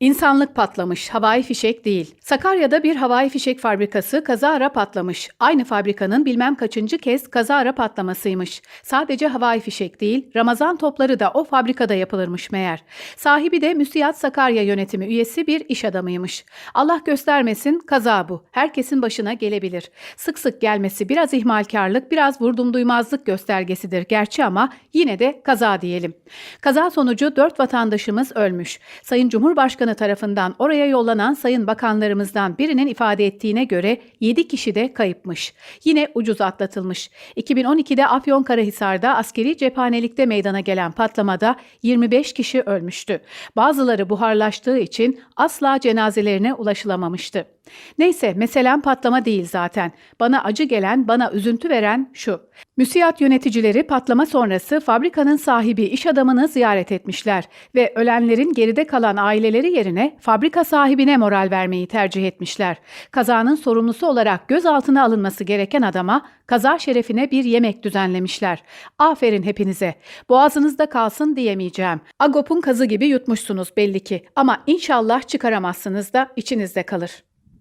İnsanlık patlamış, havai fişek değil. Sakarya'da bir havai fişek fabrikası kazara patlamış. Aynı fabrikanın bilmem kaçıncı kez kazara patlamasıymış. Sadece havai fişek değil, Ramazan topları da o fabrikada yapılırmış meğer. Sahibi de Müsiyat Sakarya yönetimi üyesi bir iş adamıymış. Allah göstermesin kaza bu. Herkesin başına gelebilir. Sık sık gelmesi biraz ihmalkarlık, biraz vurdum duymazlık göstergesidir gerçi ama yine de kaza diyelim. Kaza sonucu dört vatandaşımız ölmüş. Sayın Cumhurbaşkanı tarafından oraya yollanan sayın bakanlarımızdan birinin ifade ettiğine göre 7 kişi de kayıpmış. Yine ucuz atlatılmış. 2012'de Afyonkarahisar'da askeri cephanelikte meydana gelen patlamada 25 kişi ölmüştü. Bazıları buharlaştığı için asla cenazelerine ulaşılamamıştı. Neyse meselem patlama değil zaten. Bana acı gelen, bana üzüntü veren şu. Müsiyat yöneticileri patlama sonrası fabrikanın sahibi iş adamını ziyaret etmişler ve ölenlerin geride kalan aileleri yerine fabrika sahibine moral vermeyi tercih etmişler. Kazanın sorumlusu olarak gözaltına alınması gereken adama kaza şerefine bir yemek düzenlemişler. Aferin hepinize. Boğazınızda kalsın diyemeyeceğim. Agop'un kazı gibi yutmuşsunuz belli ki ama inşallah çıkaramazsınız da içinizde kalır.